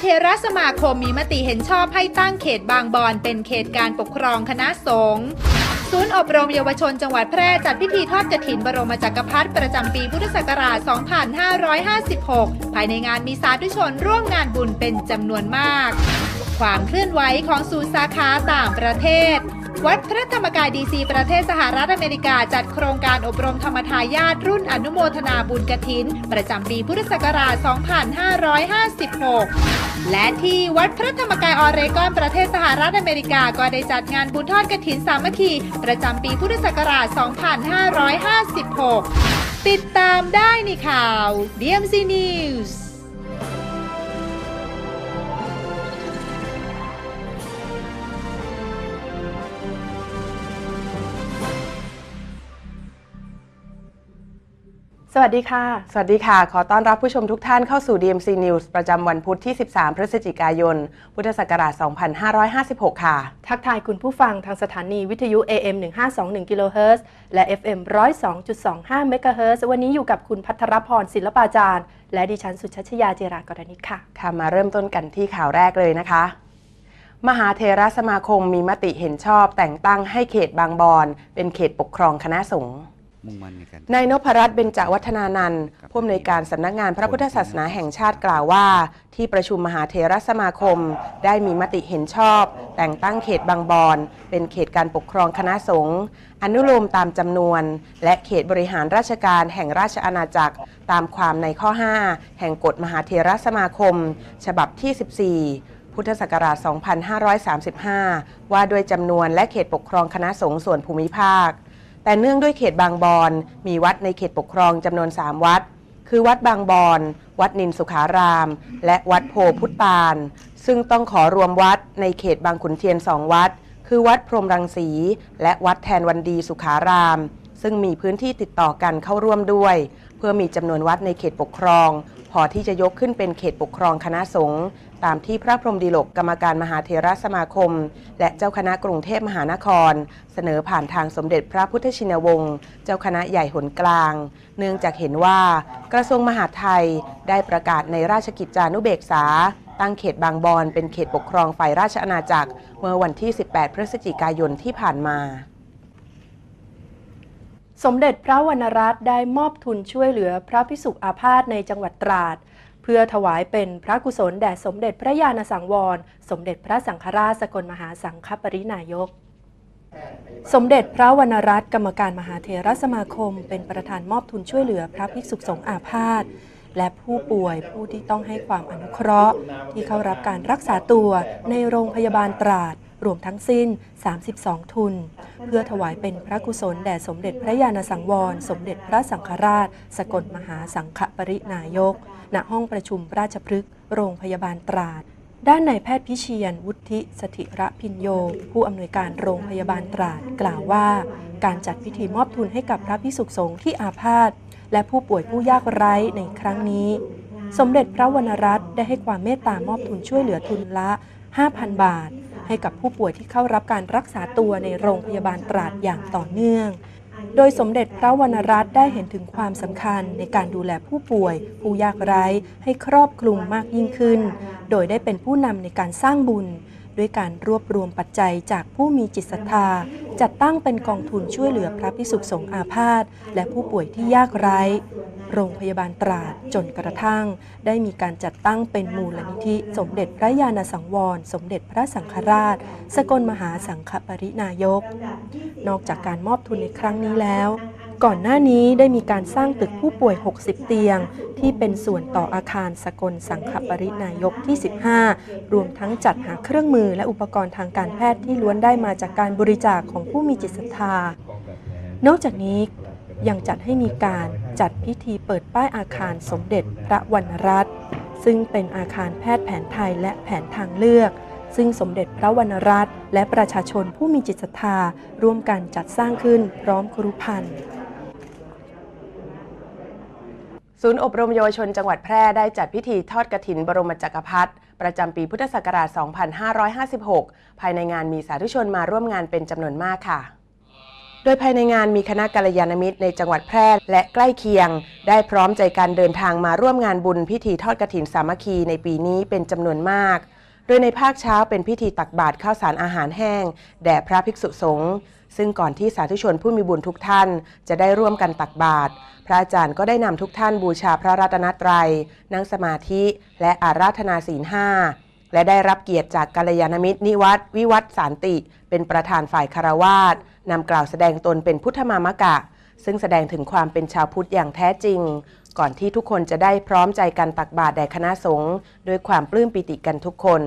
เทรสมาคมมีมติเห็นชอบให้ตั้งเขตบางบอนเป็นเขตการปกครองคณะสงฆ์ศูนย์อบรมเยาวชนจังหวัดแพร่จัดพิธีทอดกฐินบรมจักรพรรดิประจำปีพุทธศักราช 2556 ภายในงานมีสาธุชนร่วมงานบุญเป็นจำนวนมาก ความเคลื่อนไหวของศูนย์สาขาต่างประเทศ วัดพระธรรมกายดีซีประเทศสหรัฐอเมริกาจัดโครงการอบรมธรรมทายาทรุ่นอนุโมทนาบุญกฐิน ประจำปีพุทธศักราช 2556 และที่วัดพระธรรมกายออเรกอนประเทศสหรัฐอเมริกาก็ได้จัดงานบุญทอดกฐินสามัคคี ประจำปีพุทธศักราช 2556 ติดตามได้ในข่าว DMC News วัสดีค่ะ สวัสดีค่ะ ขอต้อนรับผู้ชมทุกท่านเข้าสู่ DMC News ประจำวันพุธที่ 13 พฤศจิกายน พุทธศักราช 2556 ค่ะ ทักทายคุณผู้ฟังทางสถานีวิทยุ AM 1521กิโลเฮิรตซ์และ FM 102.25เมกะเฮิรตซ์วันนี้อยู่กับคุณพัทรพรศิลปาจารย์ และดิฉันสุชัชยาเจรากรณิตค่ะ ค่ะ มาเริ่มต้นกันที่ข่าวแรกเลยนะคะ มหาเทราสมาคมมีมติเห็นชอบแต่งตั้งให้เขตบางบอนเป็นเขตปกครองคณะสงฆ์ มุ่งมั่นในการนายนพรัตน์เบญจวัฒนานันท์ผู้อำนวยการสำนักงานพระพุทธศาสนาแห่งชาติกล่าวว่า ที่ประชุมมหาเทรสมาคม ได้มีมติเห็นชอบ แต่งตั้งเขตบางบอน เป็นเขตการปกครองคณะสงฆ์อนุโลมตามจำนวน และเขตบริหารราชการแห่งราชอาณาจักร ตามความในข้อ 5 แห่งกฎมหาเทรสมาคม ฉบับที่ 14พุทธศักราช 2535 ว่าด้วยจำนวนและเขตปกครองคณะสงฆ์ส่วนภูมิภาค แต่เนื่องด้วยเขตบางบอนมีวัดในเขตปกครองจำนวน 3 วัด คือวัดบางบอน วัดนินสุขาราม และวัดโพพุตานซึ่งต้องขอรวมวัดในเขตบางขุนเทียนสองวัด คือวัดพรมรังสี และวัดแทนวันดีสุขาราม ซึ่งมีพื้นที่ติดต่อกันเข้าร่วมด้วย เพื่อมีจำนวนวัดในเขตปกครอง พอที่จะยกขึ้นเป็นเขตปกครองคณะสงฆ์ตามที่พระพรหมดีลกกรรมการมหาเทรสมาคม และเจ้าคณะกรุงเทพมหานคร เสนอผ่านทางสมเด็จพระพุทธชินวงศ์เจ้าคณะใหญ่หนกลาง เนื่องจากเห็นว่ากระทรวงมหาดไทยได้ประกาศในราชกิจจานุเบกษา ตั้งเขตบางบอนเป็นเขตปกครองฝ่ายราชอาณาจักร เมื่อวันที่ 18 พฤศจิกายนที่ผ่านมา สมเด็จพระวรรณรัตน์ได้มอบทุนช่วยเหลือพระพิสุอาพาธในจังหวัดตราด เพื่อถวายเป็นพระกุศลแด่สมเด็จพระญาณสังวร สมเด็จพระสังฆราชสกลมหาสังฆปรินายก สมเด็จพระวรรณรัตน์กรรมการมหาเถรสมาคม เป็นประธานมอบทุนช่วยเหลือพระภิกษุสงฆ์อาพาธและผู้ป่วยผู้ที่ต้องให้ความอนุเคราะห์ ที่เข้ารับการรักษาตัวในโรงพยาบาลตราด รวมทั้งสิ้น 32 ทุน เพื่อถวายเป็นพระกุศลแด่สมเด็จพระญาณสังวร สมเด็จพระสังฆราช สกลมหาสังฆปรินายก ณ ห้องประชุมราชพฤกษ์ โรงพยาบาลตราด ด้านนายแพทย์พิเชียน วุฒิสถิระพินโย ผู้อำนวยการโรงพยาบาลตราด กล่าวว่า การจัดพิธีมอบทุนให้กับพระพิสุสงฆ์ที่อาพาธและผู้ป่วยผู้ยากไร้ในครั้งนี้ สมเด็จพระวรรณรัตน์ได้ให้ความเมตตามอบทุนช่วยเหลือทุนละ 5,000 บาท ให้กับผู้ป่วยที่เข้ารับการรักษาตัวในโรงพยาบาลตราดอย่างต่อเนื่อง โดยสมเด็จพระวรรณรัตน์ได้เห็นถึงความสำคัญในการดูแลผู้ป่วย ผู้ยากไร้ให้ครอบคลุมมากยิ่งขึ้น โดยได้เป็นผู้นำในการสร้างบุญด้วยการรวบรวมปัจจัยจากผู้มีจิตศรัทธา จัดตั้งเป็นกองทุนช่วยเหลือพระพิสุสงฆ์อาพาธและผู้ป่วยที่ยากไร้ โรงพยาบาลตราดจนกระทั่ง ได้มีการจัดตั้งเป็นมูลนิธิ สมเด็จพระญาณสังวร สมเด็จพระสังฆราช สกลมหาสังฆปรินายก นอกจากการมอบทุนในครั้งนี้แล้ว ก่อนหน้านี้ได้มีการสร้างตึกผู้ป่วย 60 เตียง ที่เป็นส่วนต่ออาคารสกลสังฆปรินายกที่ 15 รวมทั้งจัดหาเครื่องมือและอุปกรณ์ทางการแพทย์ที่ล้วนได้มาจากการบริจาคของผู้มีจิตศรัทธานอกจากนี้ ยังจัดให้มีการจัดพิธีเปิดป้ายอาคารสมเด็จพระวรรณรัตน์ซึ่งเป็นอาคารแพทย์แผนไทยและแผนทางเลือก ซึ่งสมเด็จพระวรรณรัตน์และประชาชนผู้มีจิตศรัทธาร่วมกันจัดสร้างขึ้นพร้อมครุพันธ์ศูนย์อบรมเยาวชนจังหวัดแพร่ได้จัดพิธีทอดกฐินบรมจักรพรรดิประจำปีพุทธศักราช 2556 ภายในงานมีสาธุชนมาร่วมงานเป็นจำนวนมากค่ะ ดยภายในงานมีคณะกัลยาณมิตรในจังหวัดแพร่และใกล้เคียง ได้พร้อมใจการเดินทางมาร่วมงานบุญพิธีทอดกฐินสามัคคีในปีนี้เป็นจำนวนมาก โดยในภาคเช้าเป็นพิธีตักบาตรข้าวสารอาหารแห้ง แด่พระภิกษุสงฆ์ซึ่งก่อนที่สาธุชนผู้มีบุญทุกท่าน จะได้ร่วมกันตักบาตรพระอาจารย์ก็ได้นำทุกท่านบูชาพระรัตนตรัย นั่งสมาธิ และอาราธนาศีลห้า และได้รับเกียรติจากกัลยาณมิตรนิวัตวิวัฒน์สานติ เป็นประธานฝ่ายคารวาสนำกล่าวแสดงตนเป็นพุทธมามกะ ซึ่งแสดงถึงความเป็นชาวพุทธอย่างแท้จริง ก่อนที่ทุกคนจะได้พร้อมใจกันตักบาตรแด่คณะสงฆ์ด้วยความปลื้มปิติกันทุกคน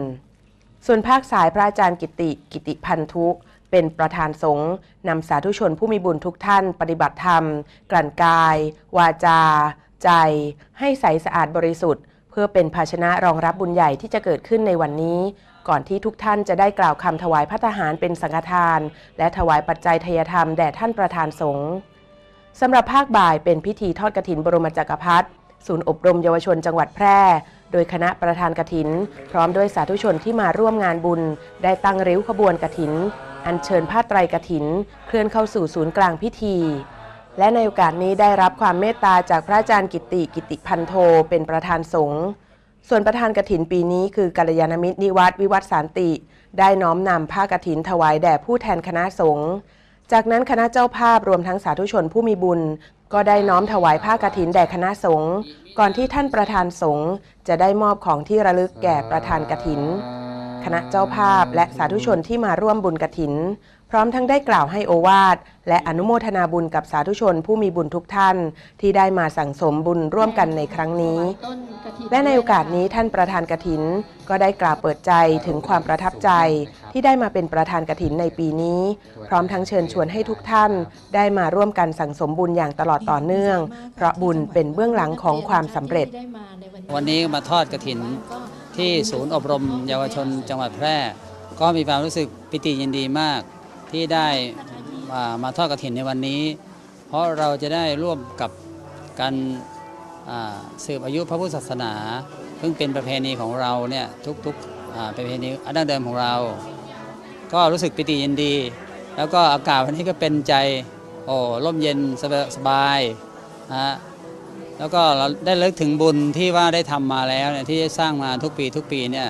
ส่วนภาคสายพระอาจารย์กิติ กิติพันธุเป็นประธานสงฆ์นำสาธุชนผู้มีบุญทุกท่าน ปฏิบัติธรรม กลั่นกาย วาจา ใจ ให้ใสสะอาดบริสุทธิ์ เพื่อเป็นภาชนะรองรับบุญใหญ่ที่จะเกิดขึ้นในวันนี้ ก่อนที่ทุกท่านจะได้กล่าวคำถวายพระทหารเป็นสังฆทาน และถวายปัจจัยทยธรรมแด่ท่านประธานสงฆ์สำหรับภาคบ่ายเป็นพิธีทอดกฐินบรมจักรพรรดิศูนย์อบรมเยาวชนจังหวัดแพร่ โดยคณะประธานกฐิน พร้อมด้วยสาธุชนที่มาร่วมงานบุญ ได้ตั้งริ้วขบวนกฐิน อัญเชิญผ้าไตรกฐิน เคลื่อนเข้าสู่ศูนย์กลางพิธี และในโอกาสนี้ได้รับความเมตตาจากพระอาจารย์กิติกิติพันโทเป็นประธานสงฆ์ส่วนประธานกฐินปีนี้คือกัลยาณมิตรนิวัตวิวัฒน์สานติ ได้น้อมนำผ้ากฐินถวายแด่ผู้แทนคณะสงฆ์จากนั้นคณะเจ้าภาพรวมทั้งสาธุชนผู้มีบุญ ก็ได้น้อมถวายผ้ากฐินแด่คณะสงฆ์ก่อนที่ท่านประธานสงฆ์จะได้มอบของที่ระลึกแก่ประธานกฐิน คณะเจ้าภาพและสาธุชนที่มาร่วมบุญกฐิน พร้อมทั้งได้กล่าวให้โอวาทและอนุโมทนาบุญกับสาธุชนผู้มีบุญทุกท่าน ที่ได้มาสั่งสมบุญร่วมกันในครั้งนี้ และในโอกาสนี้ท่านประธานกฐิน ก็ได้กล่าวเปิดใจถึงความประทับใจ ที่ได้มาเป็นประธานกฐินในปีนี้ พร้อมทั้งเชิญชวนให้ทุกท่าน ได้มาร่วมกันสั่งสมบุญอย่างตลอดต่อเนื่อง เพราะบุญเป็นเบื้องหลังของความสำเร็จ วันนี้มาทอดกระถินที่ศูนย์อบรม เยาวชนจังหวัดแพร่ ก็มีความรู้สึกปิติยินดีมาก ที่ได้มามาทอดกระถินในวันนี้ เพราะเราจะได้ร่วมกับการสืบอายุพระพุทธศาสนา ซึ่งเป็นประเพณีของเราเนี่ยทุกๆประเพณีอันดั้งเดิมของเรา ก็รู้สึกปิติยินดี แล้วก็อากาศวันนี้ก็เป็นใจโอ้ร่มเย็นสบายสบายนะฮะแล้วก็เราได้เลิกถึงบุญที่ว่าได้ทำมาแล้วเนี่ยที่ได้สร้างมาทุกปีทุกปีเนี่ย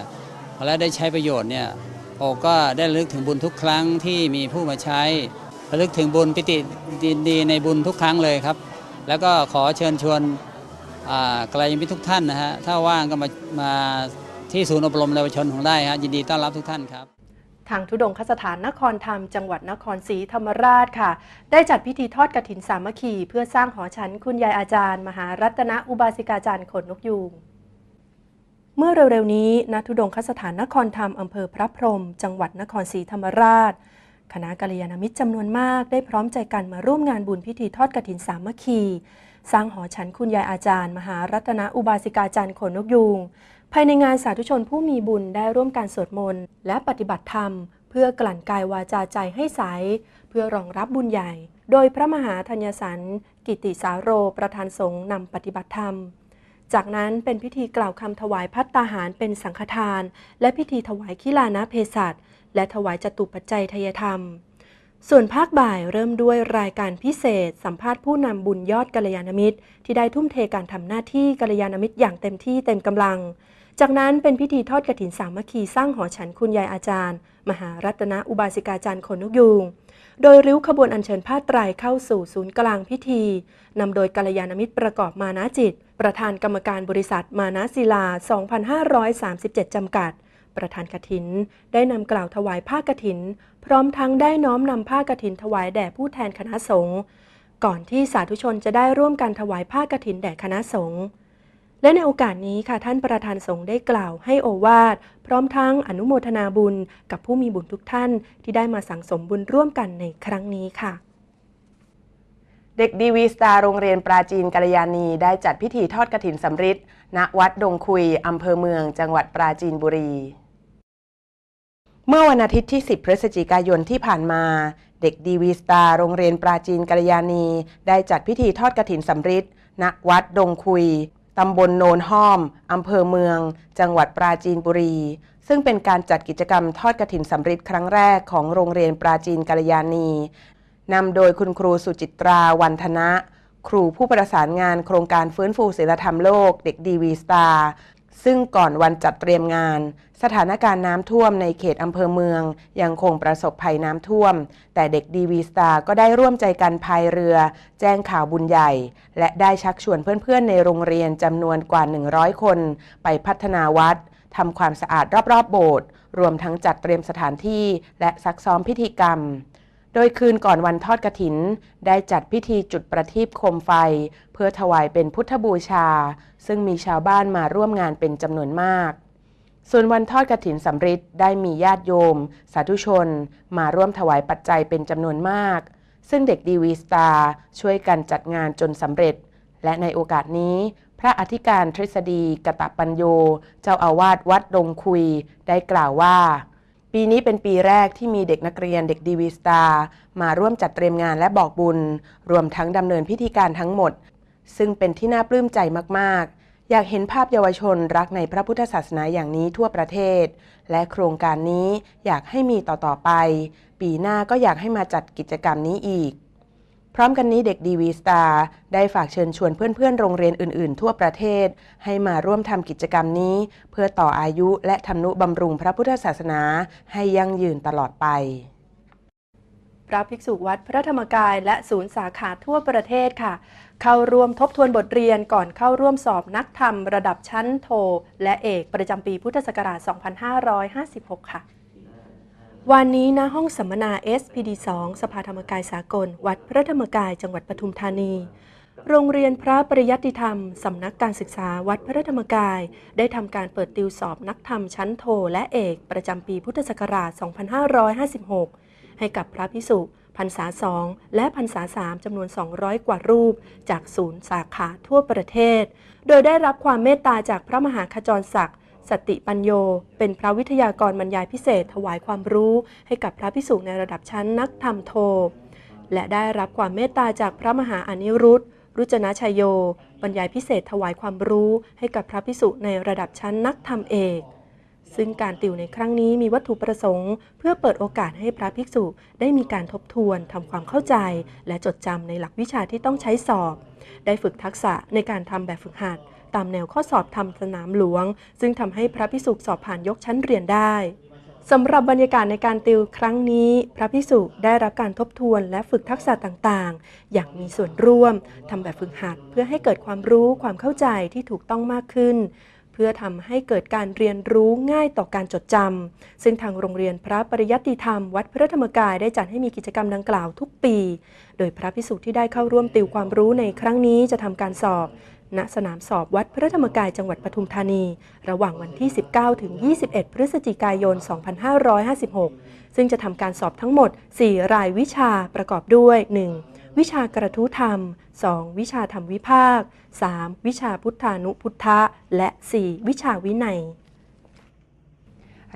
และได้ใช้ประโยชน์เนี่ย โอก็ได้ลึกถึงบุญทุกครั้งที่มีผู้มาใช้ระลึกถึงบุญปิติดีดีในบุญทุกครั้งเลยครับ แล้วก็ขอเชิญชวนกลายมิตรทุกท่านนะฮะถ้าว่างก็มามาที่ศูนย์อบรมเยาวชนของได้ฮะยินดีต้อนรับทุกท่านครับ ทางธุดงคสถานนครธรรม จังหวัดนครศรีธรรมราชค่ะ ได้จัดพิธีทอดกฐินสามัคคี เพื่อสร้างหอฉันคุณยายอาจารย์ มหารัตนอุบาสิกาจารย์ขนนกยูง เมื่อเร็วๆนี้ณธุดงคสถานนครธรรมอำเภอพระพรหมจังหวัดนครศรีธรรมราช คณะกัลยาณมิตรจำนวนมากได้พร้อมใจกันมาร่วมงานบุญพิธีทอดกฐินสามัคคี สร้างหอฉันคุณยายอาจารย์ มหารัตนอุบาสิกาจารย์ขนนกยูงภายในงานสาธุชนผู้มีบุญได้ร่วมการสวดมนต์และปฏิบัติธรรม เพื่อกลั่นกายวาจาใจให้ใส เพื่อรองรับบุญใหญ่ โดยพระมหาธัญสันกิติสาโรประธานสงฆ์นำปฏิบัติธรรม จากนั้นเป็นพิธีกล่าวคำถวายพัตตาหารเป็นสังฆทาน และพิธีถวายขิลานะเพศัตและถวายจตุปัจจัยทยธรรม ส่วนภาคบ่ายเริ่มด้วยรายการพิเศษ สัมภาษณ์ผู้นำบุญยอดกัลยาณมิตร ที่ได้ทุ่มเทการทำหน้าที่กัลยาณมิตรอย่างเต็มที่เต็มกำลัง จากนั้นเป็นพิธีทอดกฐินสามัคคีสร้างหอฉันคุณยายอาจารย์ มหารัตนอุบาสิกาจารย์ขนนกยูง โดยริ้วขบวนอัญเชิญผ้าไตรเข้าสู่ศูนย์กลางพิธีนำโดยกัลยาณมิตรประกอบมานะจิต ประธานกรรมการบริษัทมานะศิลา 2537 จำกัด ประธานกฐิน ได้นำกล่าวถวายผ้ากฐิน พร้อมทั้งได้น้อมนำผ้ากฐินถวายแด่ผู้แทนคณะสงฆ์ก่อนที่สาธุชนจะได้ร่วมกันถวายผ้ากฐินแด่คณะสงฆ์ และในโอกาสนี้ค่ะท่านประธานสงฆ์ได้กล่าวให้โอวาท พร้อมทั้งอนุโมทนาบุญกับผู้มีบุญทุกท่านที่ได้มาสั่งสมบุญร่วมกันในครั้งนี้ค่ะ เด็กดีวีสตาร์โรงเรียนปราจีนกัลยาณี ได้จัดพิธีทอดกฐินสำริดณวัดดงคุยอำเภอเมือง จังหวัดปราจีนบุรีเมื่อวันอาทิตย์ที่ 10 พฤศจิกายนที่ผ่านมา เด็กดีวีสตาร์โรงเรียนปราจีนกัลยาณี ได้จัดพิธีทอดกฐินสำริดณวัดดงคุย ตำบลโนนห้อม อำเภอเมือง จังหวัดปราจีนบุรี ซึ่งเป็นการจัดกิจกรรมทอดกระถินสำริดครั้งแรกของโรงเรียนปราจีนกัลยาณีนำโดยคุณครูสุจิตราวันธนะ ครูผู้ประสานงานโครงการฟื้นฟูศีลธรรมโลก เด็กดีวีสตาร์ ซึ่งก่อนวันจัดเตรียมงาน สถานการณ์น้ำท่วมในเขตอำเภอเมือง ยังคงประสบภัยน้ำท่วม แต่เด็กดีวีสตาร์ก็ได้ร่วมใจกันพายเรือ แจ้งข่าวบุญใหญ่ และได้ชักชวนเพื่อนๆ ในโรงเรียนจำนวนกว่า 100 คน ไปพัฒนาวัดทำความสะอาดรอบๆ โบสถ์รวมทั้งจัดเตรียมสถานที่ และซักซ้อมพิธีกรรม โดยคืนก่อนวันทอดกระถิน ได้จัดพิธีจุดประทีปโคมไฟ เพื่อถวายเป็นพุทธบูชา ซึ่งมีชาวบ้านมาร่วมงานเป็นจำนวนมาก ส่วนวันทอดกระถินสำริดได้มีญาติโยม สาธุชน มาร่วมถวายปัจจัยเป็นจำนวนมาก ซึ่งเด็กดีวีสตาร์ช่วยกันจัดงานจนสำเร็จ และในโอกาสนี้ พระอธิการทฤษฎีกตปัญโย เจ้าอาวาสวัดดงคุย ได้กล่าวว่า ปีนี้เป็นปีแรกที่มีเด็กนักเรียนเด็กดีวีสตาร์มาร่วมจัดเตรียมงานและบอกบุญ รวมทั้งดำเนินพิธีการทั้งหมด ซึ่งเป็นที่น่าปลื้มใจมาก ๆ อยากเห็นภาพเยาวชนรักในพระพุทธศาสนาอย่างนี้ทั่วประเทศ และโครงการนี้อยากให้มีต่อ ๆ ไป ปีหน้าก็อยากให้มาจัดกิจกรรมนี้อีก พร้อมกันนี้เด็กดีวีสตาร์ได้ฝากเชิญชวนเพื่อนๆ โรงเรียนอื่นๆ ทั่วประเทศ ให้มาร่วมทำกิจกรรมนี้ เพื่อต่ออายุและทำนุบำรุงพระพุทธศาสนา ให้ยั่งยืนตลอดไป พระภิกษุวัดพระธรรมกายและศูนย์สาขาทั่วประเทศค่ะ เข้าร่วมทบทวนบทเรียนก่อนเข้าร่วมสอบนักธรรม ระดับชั้นโท และเอกประจำปีพุทธศักราช 2556 ค่ะ วันนี้ณห้องสัมมนา SPD 2 สภาธรรมกายสากล วัดพระธรรมกายจังหวัดปทุมธานี โรงเรียนพระปริยัติธรรม สำนักการศึกษาวัดพระธรรมกาย ได้ทำการเปิดติวสอบนักธรรมชั้นโทและเอกประจำปีพุทธศักราช 2556 ให้กับพระพิสุพรรษาสองและพรรษาสามจำนวน 200 กว่ารูป จากศูนย์สาขาทั่วประเทศ โดยได้รับความเมตตาจากพระมหาขจรศักดิ์ สติปัญโย เป็นพระวิทยากรบรรยายพิเศษถวายความรู้ให้กับพระพิสุในระดับชั้นนักธรรมโท และได้รับความเมตตาจากพระมหาอนิรุตรุจนะชัยโย บรรยายพิเศษถวายความรู้ให้กับพระพิสุในระดับชั้นนักธรรมเอกซึ่งการติวในครั้งนี้มีวัตถุประสงค์ เพื่อเปิดโอกาสให้พระภิกษุได้มีการทบทวนทำความเข้าใจ และจดจำในหลักวิชาที่ต้องใช้สอบ ได้ฝึกทักษะในการทำแบบฝึกหัด ตามแนวข้อสอบทำสนามหลวง ซึ่งทำให้พระภิกษุสอบผ่านยกชั้นเรียนได้สำหรับบรรยากาศในการติวครั้งนี้ พระภิกษุได้รับการทบทวนและฝึกทักษะต่างๆ อย่างมีส่วนร่วมทำแบบฝึกหัดเพื่อให้เกิดความรู้ความเข้าใจที่ถูกต้องมากขึ้น เพื่อทำให้เกิดการเรียนรู้ง่ายต่อการจดจำซึ่งทางโรงเรียนพระปริยัติธรรม วัดพระธรรมกายได้จัดให้มีกิจกรรมดังกล่าวทุกปี โดยพระพิสุที่ได้เข้าร่วมติวความรู้ในครั้งนี้จะทำการสอบ ณสนามสอบวัดพระธรรมกายจังหวัดปทุมธานี ระหว่างวันที่ 19 ถึง 21 พฤศจิกายน 2556 ซึ่งจะทำการสอบทั้งหมด 4 รายวิชาประกอบด้วย 1. วิชากระทู้ธรรม 2. วิชาธรรมวิภาค 3. วิชาพุทธานุพุทธะ และ 4. วิชาวินัย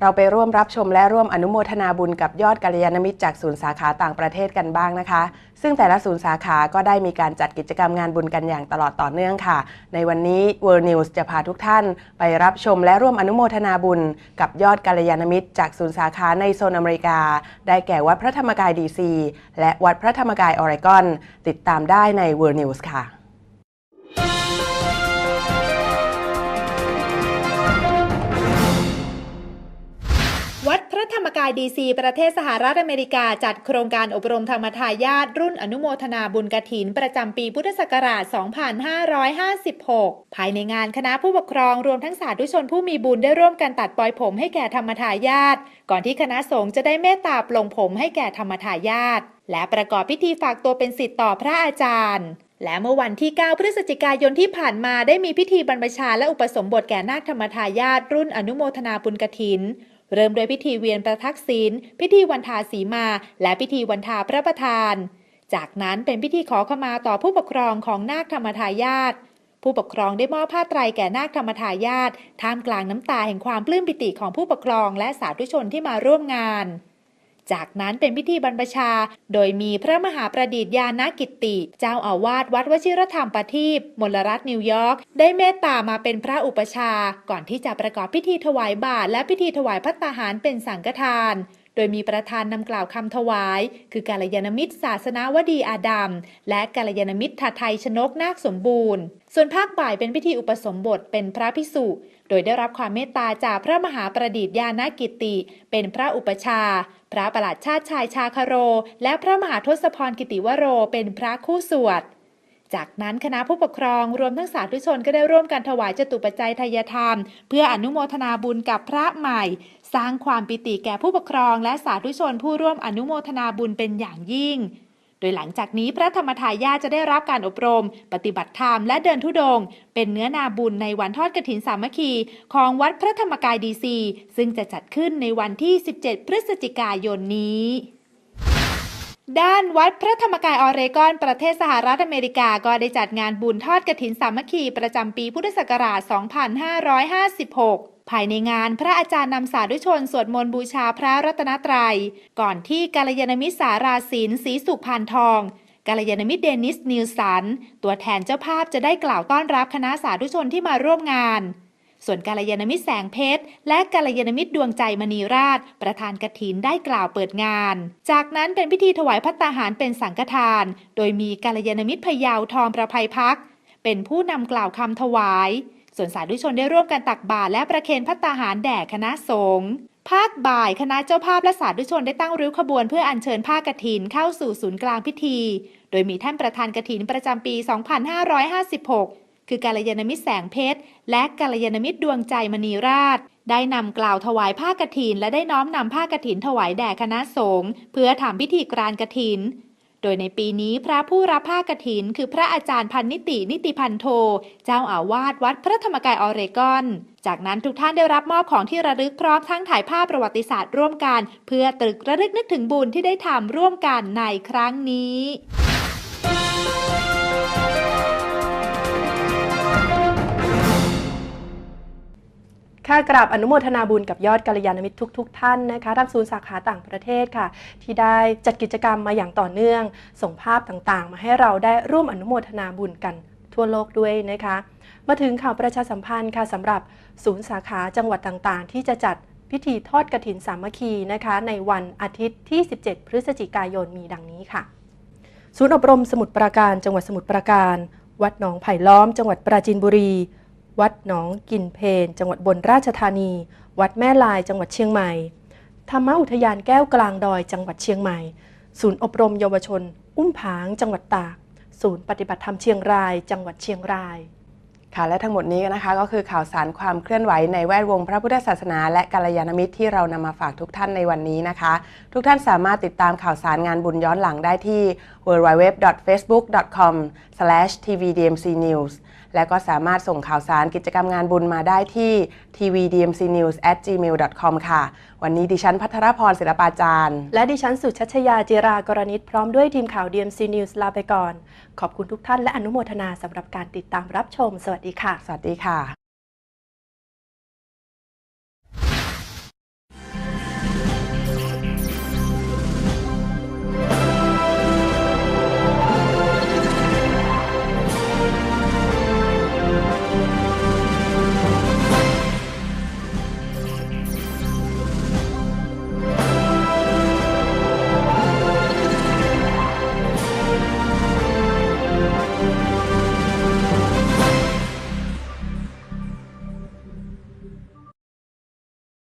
เราไปร่วมรับชมและร่วมอนุโมทนาบุญกับยอดกัลยาณมิตรจากศูนย์สาขาต่างประเทศกันบ้างนะคะ ซึ่งแต่ละศูนย์สาขาก็ได้มีการจัดกิจกรรมงานบุญกันอย่างตลอดต่อเนื่องค่ะ ในวันนี้ World News จะพาทุกท่าน ไปรับชมและร่วมอนุโมทนาบุญ กับยอดกัลยาณมิตรจากศูนย์สาขาในโซนอเมริกา ได้แก่วัดพระธรรมกายดีซีและวัดพระธรรมกายออริกอน ติดตามได้ใน World News ค่ะ ระธรรมกายดีซีประเทศสหรัฐอเมริกาจัดโครงการอบรมธรรมทายาทรุ่นอนุโมทนาบุญกฐิน ประจำปีพุทธศักราช 2556 ภายในงานคณะผู้ปกครองรวมทั้งสาธุชนผู้มีบุญได้ร่วมกันตัดปลอยผมให้แก่ธรรมทายาทก่อนที่คณะสงฆ์จะได้เมตตาปลงผมให้แก่ธรรมทายาทและประกอบพิธีฝากตัวเป็นศิษย์ต่อพระอาจารย์และเมื่อวันที่ 9 พฤศจิกายนที่ผ่านมาได้มีพิธีบรรพชาและอุปสมบทแก่นาคธรรมทายาทรุ่นอนุโมทนาบุญกฐิน เริ่มโดยพิธีเวียนประทักษิณพิธีวันทาสีมา และพิธีวันทาพระประธาน จากนั้นเป็นพิธีขอขมาต่อผู้ปกครองของนาคธรรมทายาทผู้ปกครองได้มอบผ้าไตรแก่นาคธรรมทายาทท่ามกลางน้ำตาแห่งความปลื้มปิติของผู้ปกครองและสาธุชนที่มาร่วมงาน จากนั้นเป็นพิธีบรรพชา โดยมีพระมหาประดิษฐ์ยานากิตติ เจ้าอาวาสวัดวชิรธรรมประทีปมลรัฐนิวยอร์กได้เมตตามาเป็นพระอุปชา ก่อนที่จะประกอบพิธีถวายบาตรและพิธีถวายพัตตาหารเป็นสังฆทาน โดยมีประธานนำกล่าวคำถวาย คือกาลยานมิตรศาสนาวดีอาดัม และกาลยานมิตรทัไทยชนกนาคสมบูรณ์ ส่วนภาคบ่ายเป็นพิธีอุปสมบทเป็นพระพิสุโดยได้รับความเมตตาจากพระมหาประดิษฐ์ยานากิติ เป็นพระอุปชา พระประหลัดชาติชายชาคาโร และพระมหาทศพรกิติวโรเป็นพระคู่สวด จากนั้นคณะผู้ปกครองรวมทั้งสาธุชนก็ได้ร่วมกันถวายจตุปัจจัยทายธรรม เพื่ออนุโมทนาบุญกับพระใหม่ สร้างความปิติแก่ผู้ปกครอง และสาธุชนผู้ร่วมอนุโมทนาบุญเป็นอย่างยิ่ง โดยหลังจากนี้พระธรรมทายาทจะได้รับการอบรม ปฏิบัติธรรมและเดินทุดง เป็นเนื้อนาบุญในวันทอดกฐินสามัคคี ของวัดพระธรรมกายดีซีซึ่งจะจัดขึ้นในวันที่ 17 พฤศจิกายนนี้ ด้านวัดพระธรรมกายออเรกอนประเทศสหรัฐอเมริกาก็ได้จัดงานบุญทอดกฐินสามัคคีประจำปีพุทธศักราช 2556 ภายในงานพระอาจารย์นำสาธุชนสวดมนต์บูชาพระรัตนตรัย ก่อนที่กาลยานมิตรสาราศิลป์ศรีสุพานทองกาลยานมิตรเดนิสนิวสัน ตัวแทนเจ้าภาพจะได้กล่าวต้อนรับคณะสาธุชนที่มาร่วมงาน ส่วนกาลยานมิตรแสงเพชร และกาลยานมิตรดวงใจมณีราช ประธานกฐินได้กล่าวเปิดงาน จากนั้นเป็นพิธีถวายพัตตาหารเป็นสังฆทาน โดยมีกาลยานมิตรพยาวทองประภัยพัก เป็นผู้นำกล่าวคำถวาย ส่วนสาธุชนได้ร่วมกันตักบาตรและประเคนพัตตาหารแด่คณะสงฆ์ภาคบ่ายคณะเจ้าภาพและสาธุชนได้ตั้งริ้วขบวนเพื่ออัญเชิญผ้ากฐินเข้าสู่ศูนย์กลางพิธี โดยมีท่านประธานกฐินประจำปี 2556 คือกาลยานมิตรแสงเพชร และกาลยานมิตรดวงใจมณีราช ได้นำกล่าวถวายผ้ากฐิน และได้น้อมนำผ้ากฐินถวายแด่คณะสงฆ์เพื่อทำพิธีกรานกฐิน โดยในปีนี้พระผู้รับผ้ากฐิน คือพระอาจารย์พันนิตินิติพันโท เจ้าอาวาสวัดพระธรรมกายออเรกอน จากนั้นทุกท่านได้รับมอบของที่ระลึกพร้อมทั้งถ่ายภาพประวัติศาสตร์ร่วมกัน เพื่อตรึกระลึกนึกถึงบุญที่ได้ทำร่วมกันในครั้งนี้ ค่ากราบอนุโมทนาบุญกับยอดกัลยาณมิตรทุกๆท่านนะคะทางศูนย์สาขาต่างประเทศค่ะ ที่ได้จัดกิจกรรมมาอย่างต่อเนื่อง ส่งภาพต่างๆ มาให้เราได้ร่วมอนุโมทนาบุญกันทั่วโลกด้วยนะคะ มาถึงข่าวประชาสัมพันธ์ค่ะสำหรับศูนย์สาขาจังหวัดต่างๆ ที่จะจัดพิธีทอดกฐินสามัคคีนะคะ ในวันอาทิตย์ที่ 17 พฤศจิกายนมีดังนี้ค่ะ ศูนย์อบรมสมุทรปราการจังหวัดสมุทรปราการ วัดหนองไผ่ล้อม จังหวัดปราจีนบุรี วัดหนองกินเพน จังหวัดบนราชธานี วัดแม่ลายจังหวัดเชียงใหม่ ธรรมอุทยานแก้วกลางดอยจังหวัดเชียงใหม่ ศูนย์อบรมเยาวชน อุ้มผางจังหวัดตาก ศูนย์ปฏิบัติธรรมเชียงราย จังหวัดเชียงรายค่ะและทั้งหมดนี้นะคะก็คือข่าวสารความเคลื่อนไหวในแวดวงพระพุทธศาสนา และกัลยาณมิตรที่เรานำมาฝากทุกท่านในวันนี้นะคะ ทุกท่านสามารถติดตามข่าวสารงานบุญย้อนหลังได้ที่ www.facebook.com/tvdmcnews และก็สามารถส่งข่าวสารกิจกรรมงานบุญมาได้ที่ tvdmcnews@gmail.com ค่ะ วันนี้ดิฉันพัทรพรศิลปาจารย์ และดิฉันสุชัชยาจิรากรณิตพร้อมด้วยทีมข่าว DMC News ลาไปก่อน ขอบคุณทุกท่านและอนุโมทนาสำหรับการติดตามรับชม สวัสดีค่ะ สวัสดีค่ะ